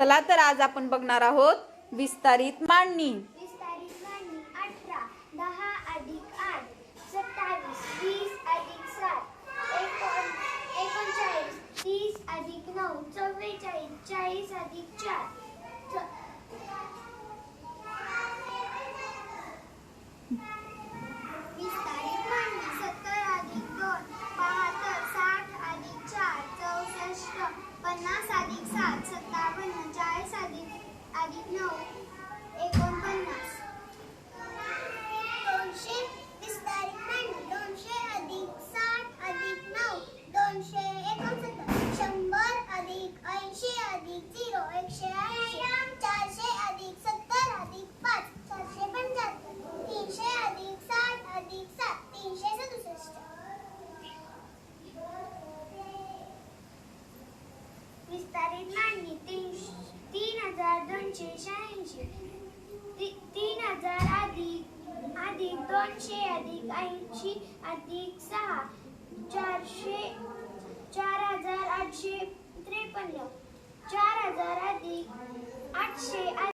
चला तर आज आपण बघणार आहोत विस्तारित मांडणी. विस्तारित मांडणी अठरा दहा अधिक आठ सत्तावीस वीस अधिक सात एकोणचाळीस तीस अधिक नऊ चव्वेचाळीस चाळीस अधिक चार. अधिक झिरो एकशे ऐंशी चारशे अधिक सत्तर अधिक पाच चारशे पंच्याहत्तर तीनशे अधिक साठ अधिक सात तीनशे सदुसष्ट. विस्तारित मांडणी तीन तीन हजार दोनशे शहाऐंशी तीन हजार अधिक अधिक दोनशे अधिक ऐंशी अधिक सहा चारशे हजार आठशे